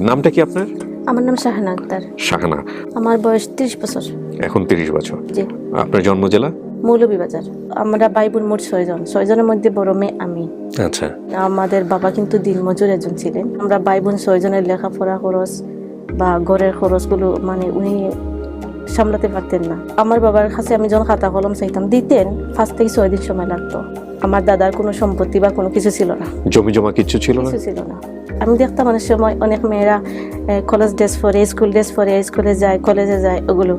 নামটা কি আপনার? আমার নাম শাহানা আক্তার। শাহানা। আমার বয়স ত্রিশ বছর। এখন তিরিশ বছর। জি। আপনার জন্ম জেলা? মৌলভীবাজার। আমরা ভাই বোন মোট ছয়জন। ছয়জনের মধ্যে বড় মেয়ে আমি। আচ্ছা। আমাদের বাবা কিন্তু দিনমজুর একজন ছিলেন। আমরা ভাই বোন ছয়জনের লেখাপড়া খরচ বা ঘরের খরচগুলো মানে উনি সামলাতে পারতেন না। আমার বাবার কাছে আমি যখন খাতা কলম চাইতাম দিতেন পাঁচ থেকে ছয় দিন সময় লাগতো। আমার দাদার কোনো সম্পত্তি বা কোনো কিছু ছিল না। জমি জমা কিছু ছিল না? কিছু ছিল না। আমি দেখতাম অনেক সময় অনেক মেয়েরা কলেজ ড্রেস পরে স্কুল ড্রেস পরে স্কুলে যায় কলেজে যায় ওগুলো।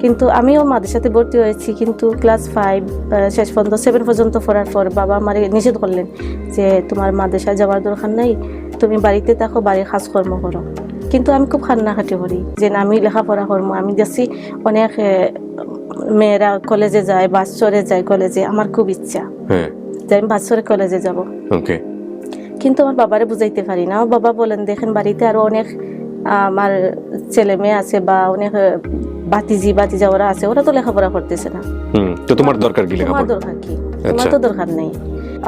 কিন্তু আমিও মাদের সাথে ভর্তি হয়েছি কিন্তু ক্লাস ফাইভ শেষ পর্যন্ত সেভেন পর্যন্ত পড়ার পর বাবা আমার নিষেধ করলেন যে তোমার মাদেশায় যাওয়ার দরকার নাই তুমি বাড়িতে থাকো বাড়ির কাজকর্ম করো। কিন্তু আমি খুব খান্নাখাটি করি যে না আমি লেখাপড়া করব। আমি দেখছি অনেক মেয়েরা কলেজে যায় বাস চড়ে যায় কলেজে আমার খুব ইচ্ছা। যে আমি বাস কলেজে যাব। ওকে। কিন্তু আমার বাবারে বুঝাইতে পারি না। বাবা বলেন দেখেন বাড়িতে আরও অনেক আমার ছেলে মেয়ে আছে বা অনেক বাতিজি বাতিজা ওরা আছে। ওরা তো লেখাপড়া করতেছে না। তো তোমার দরকার কি তোমার লেখাপড়া? দরকার কি? তোমার আচ্ছা। তো দরকার নেই।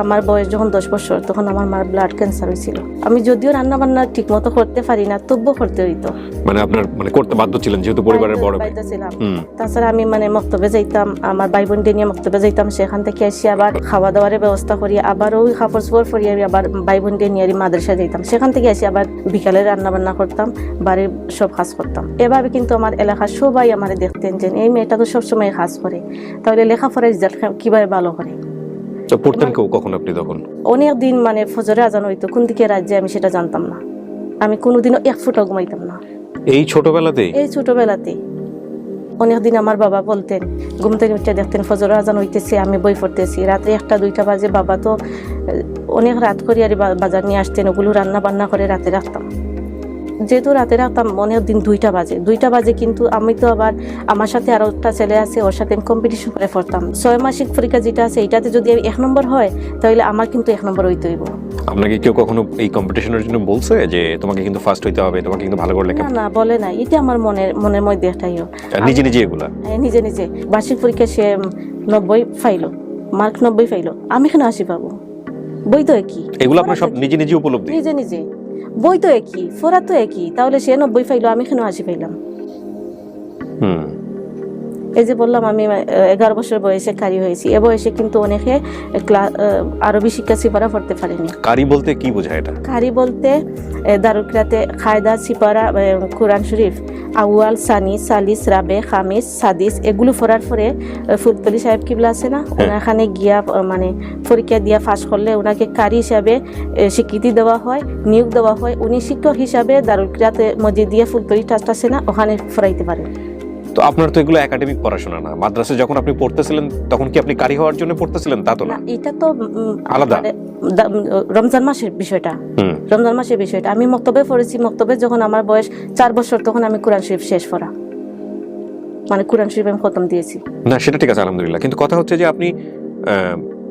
আমার বয়স যখন দশ বছর তখন আমার মার ব্লাড ক্যান্সার হয়েছিল। আমি যদিও রান্না বান্না ঠিক মতো করতে পারি না তবুও করতে হইতো। মানে আপনার মানে করতে বাধ্য ছিলেন যেহেতু পরিবারের বড়। বাড়িতে ছিলাম। তাছাড়া আমি মানে মক্তবে যাইতাম আমার ভাই বোনকে নিয়ে মক্তবে যাইতাম সেখান থেকে এসে আবার খাওয়া দাওয়ার ব্যবস্থা করি আবার ওই কাপড় চোপড় পরি আমি আবার ভাই বোনকে নিয়ে মাদ্রাসা যাইতাম। সেখান থেকে এসে আবার বিকালে রান্না বান্না করতাম বাড়ির সব কাজ করতাম। এভাবে কিন্তু আমার এলাকার সবাই আমার দেখতেন যে এই মেয়েটা তো সবসময় কাজ করে। তাহলে লেখাপড়ার রেজাল্ট কীভাবে ভালো করে? তো পড়তেন কেউ কখন আপনি তখন? অনেক দিন মানে ফজরে আজান হইতো কোন দিকে রাজ্যে আমি সেটা জানতাম না। আমি কোনোদিনও এক ঘুমাইতাম না। এই ছোটবেলাতেই এই অনেকদিন আমার বাবা বলতেন ঘুম থেকে উঠে দেখতেন ফজর আজান হইতেছে আমি বই পড়তেছি। রাত্রে একটা দুইটা বাজে বাবা তো অনেক রাত করে আর বাজার নিয়ে আসতেন ওগুলো রান্না বান্না করে রাতে রাখতাম। যেহেতু রাতে রাখতাম অনেক দিন দুইটা বাজে। দুইটা বাজে কিন্তু আমি তো আবার আমার সাথে আরও একটা ছেলে আছে ওর সাথে আমি কম্পিটিশন করে পড়তাম। ছয় মাসিক পরীক্ষা যেটা আছে এটাতে যদি আমি এক নম্বর হয় তাহলে আমার কিন্তু এক নম্বর হইতে হইব। আপনাকে কেউ কখনো এই কম্পিটিশনের জন্য বলছে যে তোমাকে কিন্তু ফার্স্ট হইতে হবে তোমাকে কিন্তু ভালো করে লেখা না বলে না এটা আমার মনের মনের মধ্যে একটাইও আর নিজে নিজে এগুলা? হ্যাঁ, নিজে নিজে। বার্ষিক পরীক্ষা সে নব্বই ফাইলো মার্ক নব্বই ফাইলো। আমি কেন আশি পাবো। বই তো একই। এগুলো আপনার সব নিজে নিজে উপলব্ধি? নিজে নিজে। বই তো একই ফোরা তো একই, তাহলে সে নব্বই পাইলো আমি কেন আশি পাইলাম হুম। এই যে বললাম আমি এগারো বছর বয়সে কারি হয়েছি। এ বয়সে কিন্তু অনেকে আরবি শিক্ষা সিপারা পড়তে পারেনি। কারি বলতে কি বোঝায় এটা? কারি বলতে দারুকরাতে খায়দা সিপারা কোরআন শরীফ আউয়াল সানি সালিস রাবে খামিস সাদিস এগুলো পড়ার পরে ফুলতলি সাহেব কিবলা আছে না? ওনাখানে গিয়া মানে পরীক্ষা দিয়া ফাঁস করলে ওনাকে কারি হিসাবে স্বীকৃতি দেওয়া হয় নিয়োগ দেওয়া হয়। উনি শিক্ষক হিসাবে দারুকরাতে মসজিদ দিয়ে ফুলতলি ট্রাস্ট আছে না ওখানে ফরাইতে পারেন। তো আপনার তো এগুলো একাডেমিক পড়াশোনা না। মাদ্রাসে যখন আপনি পড়তেছিলেন তখন কি আপনি কারি হওয়ার জন্য পড়তেছিলেন? তা তো না। এটা তো আলাদা। মানে রমজান মাসের বিষয়টা। রমজান মাসের বিষয়টা। আমি মক্তবে পড়েছি। মক্তবে যখন আমার বয়স চার বছর তখন আমি কোরআন শরীফ শেষ পড়া। মানে কোরআন শরীফ আমি খতম দিয়েছি। না সেটা ঠিক আছে আলহামদুলিল্লাহ। কিন্তু কথা হচ্ছে যে আপনি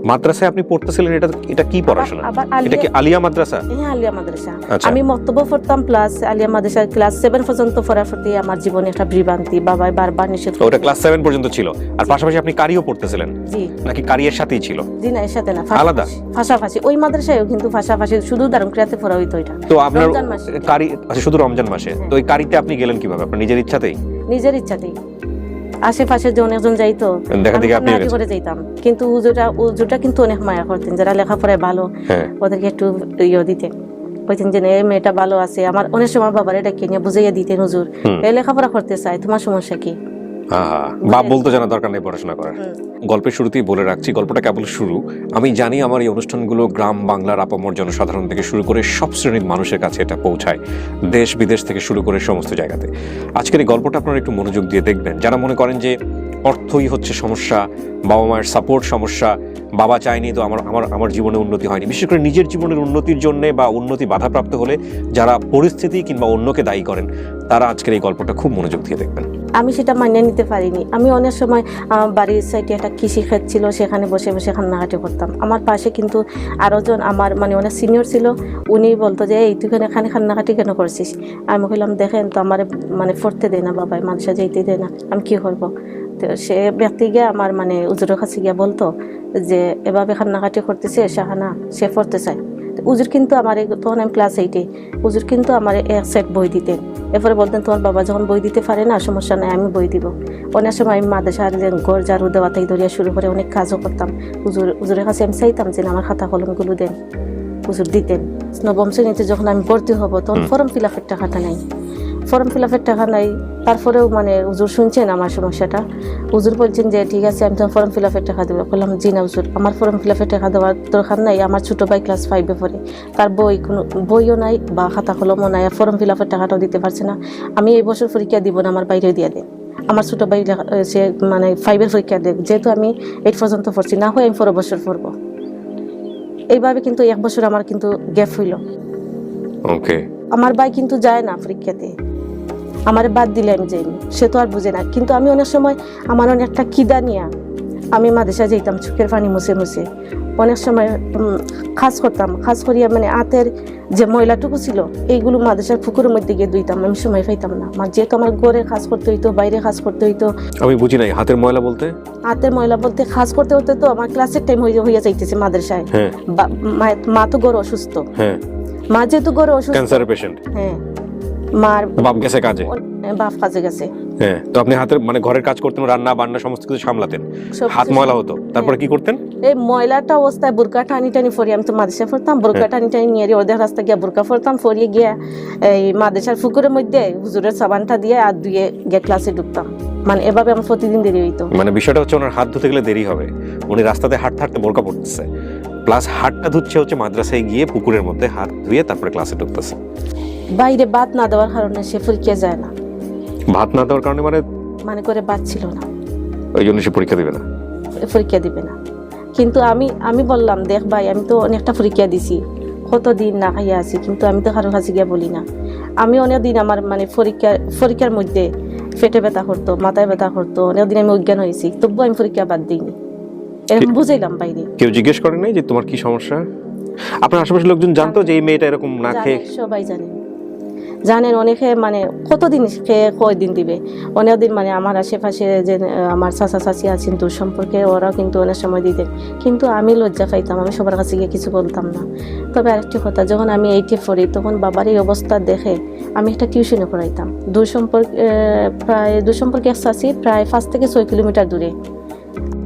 মাদ্রাসায় আপনি পড়তেছিলেন এটা এটা কি পড়াশোনা? এটা কি আলিয়া মাদ্রাসা? হ্যাঁ আলিয়া মাদ্রাসা। আচ্ছা। আমি পড়তাম প্লাস আলিয়া মাদ্রাসা ক্লাস সেভেন পর্যন্ত পড়ার প্রতি আমার জীবনে একটা বিভ্রান্তি বাবাই বারবার নিষেধ ওটা ক্লাস সেভেন পর্যন্ত ছিল। আর পাশাপাশি আপনি কারিও পড়তেছিলেন। জি। নাকি কারিয়ের সাথেই ছিল? জি না এর সাথে না আলাদা? ফাঁসাফাঁসি। ওই মাদ্রাসায়ও কিন্তু ফাঁসাফাঁসি শুধু দারুণ ক্রিয়াতে পড়া হইতো এটা। তো আপনার রমজান মাসে। কারি আচ্ছা শুধু রমজান মাসে। তো ওই কারিতে আপনি গেলেন কীভাবে? আপনার নিজের ইচ্ছাতেই? নিজের ইচ্ছাতেই। আশেপাশে যে অনেকজন যাইতো কান্নাকাটি করে যাইতাম। কিন্তু উজুটা উজুটা কিন্তু অনেক মায়া করতেন যারা লেখাপড়ায় ভালো হ্যাঁ। ওদেরকে একটু ইয়ে দিতেন কইতেন যে এই মেয়েটা ভালো আছে। আমার অনেক সময় বাবার এটা কিনে বুঝাইয়া দিতেন হুজুর। এই লেখাপড়া করতে চাই তোমার সমস্যা কি? বাপ বলতে জানা দরকার নেই পড়াশোনা করার। গল্পের শুরুতেই বলে রাখছি গল্পটা কেবল শুরু। আমি জানি আমার এই অনুষ্ঠানগুলো গ্রাম বাংলার আপামর জনসাধারণ থেকে শুরু করে সব শ্রেণির মানুষের কাছে এটা পৌঁছায় দেশ বিদেশ থেকে শুরু করে সমস্ত জায়গাতে। আজকের এই গল্পটা আপনারা একটু মনোযোগ দিয়ে দেখবেন। যারা মনে করেন যে অর্থই হচ্ছে সমস্যা বাবা মায়ের সাপোর্ট সমস্যা বাবা চায়নি, তো আমার আমার আমার জীবনে উন্নতি হয়নি। বিশেষ করে নিজের জীবনের উন্নতির জন্য বা উন্নতি বাধাপ্রাপ্ত হলে যারা পরিস্থিতি কিংবা অন্যকে দায়ী করেন, তারা আজকের এই গল্পটা খুব মনোযোগ দিয়ে দেখবেন। আমি সেটা মানিয়ে নিতে পারিনি। আমি অনেক সময় বাড়ির সাইডে একটা কৃষি ক্ষেত ছিল, সেখানে বসে বসে কান্নাকাটি করতাম। আমার পাশে কিন্তু আরও জন আমার মানে অনেক সিনিয়র ছিল, উনি বলতো যে, এই, তুই এখানে কান্নাকাটি কেন করছিস? আমি বললাম দেখেন তো আমার মানে পড়তে দেয় না বাবাই, মানুষে যেতে দেয় না, আমি কী করব? তো সে ব্যক্তি গিয়ে আমার মানে উজুরের কাছে গিয়ে বলতো যে এভাবে কান্নাকাটি করতেছে শাহানা সে পড়তে চায়। তো উজুর কিন্তু আমার তখন আমি ক্লাস এইটে উজুর কিন্তু আমার এক সেট বই দিতেন। এরপরে বলতেন তোমার বাবা যখন বই দিতে পারে না সমস্যা নাই আমি বই দিব। অনেক সময় আমি মাদ্রাসার ঘর ঝাড়ু দেওয়া থেকে ধরিয়া শুরু করে অনেক কাজও করতাম। উজুর উজুরের কাছে আমি চাইতাম যে আমার খাতা কলমগুলো দেন। উজুর দিতেন। নবম শ্রেণীতে যখন আমি ভর্তি হব তখন ফর্ম ফিল আপের টাকাটা নাই। ফর্ম ফিল আপের টাকা নাই। তারপরেও মানে উজুর শুনছেন আমার সমস্যাটা? উজুর বলছেন যে ঠিক আছে আমি তোমার ফর্ম ফিল আপের টাকা দেবো। বললাম জি না হুজুর আমার ফর্ম ফিল আপের টাকা দেওয়ার দরকার নাই। আমার ছোটো ভাই ক্লাস ফাইভে পড়ে। তার বই কোনো বইও নাই বা খাতা কলমও নাই আর ফর্ম ফিল আপের টাকাটাও দিতে পারছে না। আমি এই বছর পরীক্ষা দিব না আমার বাইরে দিয়ে দেন আমার ছোটো ভাই সে মানে ফাইভের পরীক্ষা দেখ যেহেতু আমি এইট পর্যন্ত পড়ছি না হয় আমি পরের বছর পড়ব। এইভাবে কিন্তু এক বছর আমার কিন্তু গ্যাপ হইল। ওকে আমার ভাই কিন্তু যায় না পরীক্ষাতে। আমার বাদ দিলে আমি যাইনি। সে তো আর বুঝে না। কিন্তু আমি অনেক সময় আমার অনেকটা কিদা নিয়া আমি মাদেশা যাইতাম চোখের পানি মুছে মুছে। অনেক সময় খাস করতাম। খাস করিয়া মানে আতের যে ময়লাটুকু ছিল এইগুলো মাদেশার পুকুরের মধ্যে গিয়ে ধুইতাম। আমি সময় পাইতাম না। আমার যেহেতু আমার ঘরে খাস করতে হইতো বাইরে খাস করতে হইতো। আমি বুঝি নাই হাতের ময়লা বলতে? হাতের ময়লা বলতে খাস করতে হতে তো আমার ক্লাসের টাইম হয়ে হইয়া যাইতেছে মাদ্রাসায়। হ্যাঁ। মা- মা তো গড় অসুস্থ। হ্যাঁ। মা যেহেতু গড় অসুস্থ ক্যান্সারের পেশেন্ট হ্যাঁ। মার বাপ গেছে কাজে? বাপ কাজে গেছে। হ্যাঁ তো আপনি হাতের মানে ঘরের কাজ করতেন রান্না বান্না সমস্ত কিছু সামলাতেন? হাত ময়লা হতো? তারপরে কি করতেন? এই ময়লাটা অবস্থায় বুরকা টানি টানি ফরি আমি তো মাদেশে ফরতাম বুরকা টানি টানি নিয়ে অর্ধেক রাস্তা গিয়া বুরকা ফরতাম ফরিয়ে গিয়া এই মাদেশার পুকুরের মধ্যে হুজুরের সাবানটা দিয়ে আর দুয়ে গিয়ে ক্লাসে ঢুকতাম। মানে এভাবে আমার প্রতিদিন দেরি হইতো। মানে বিষয়টা হচ্ছে ওনার হাত ধুতে গেলে দেরি হবে। উনি রাস্তাতে হাঁটতে হাঁটতে বোরকা পড়তেছে প্লাস হাতটা ধুচ্ছে হচ্ছে মাদ্রাসায় গিয়ে পুকুরের মধ্যে হাত ধুয়ে তারপরে ক্লাসে ঢুকতেছে। বাইরে বাদ না দেওয়ার কারণে সে পরীক্ষা যায় না। ভাত না দেওয়ার কারণে মানে? মানে করে বাদ ছিল না। ওই জন্য সে পরীক্ষা দিবে না? পরীক্ষা দিবে না। কিন্তু আমি আমি বললাম দেখ ভাই আমি তো অনেকটা পরীক্ষা দিছি। কতদিন না খাইয়া আছি কিন্তু আমি তো কারোর কাছে গিয়া বলি না। আমি অনেক দিন আমার মানে পরীক্ষার পরীক্ষার মধ্যে পেটে ব্যথা করতো মাথায় ব্যথা করতো অনেক দিন আমি অজ্ঞান হয়েছি তবুও আমি পরীক্ষা বাদ দিইনি। এরকম বুঝাইলাম বাইরে কেউ জিজ্ঞেস করে নাই যে তোমার কি সমস্যা? আপনার আশেপাশের লোকজন জানতো যে এই মেয়েটা এরকম না খেয়ে? সবাই জানে। জানেন অনেকে মানে কতদিন খেয়ে কয়দিন দিবে? অনেক দিন মানে আমার আশেপাশে যে আমার চাচা চাচি আছেন, দূর সম্পর্কে ওরাও কিন্তু অনেক সময় দিতেন। কিন্তু আমি লজ্জা পাইতাম, আমি সবার কাছে গিয়ে কিছু বলতাম না। তবে আরেকটি কথা, যখন আমি এইটে পড়ি তখন বাবার এই অবস্থা দেখে আমি একটা টিউশনে পড়াইতাম। দূর সম্পর্কে প্রায়, দূর সম্পর্কে এক চাচি প্রায় পাঁচ থেকে ছয় কিলোমিটার দূরে।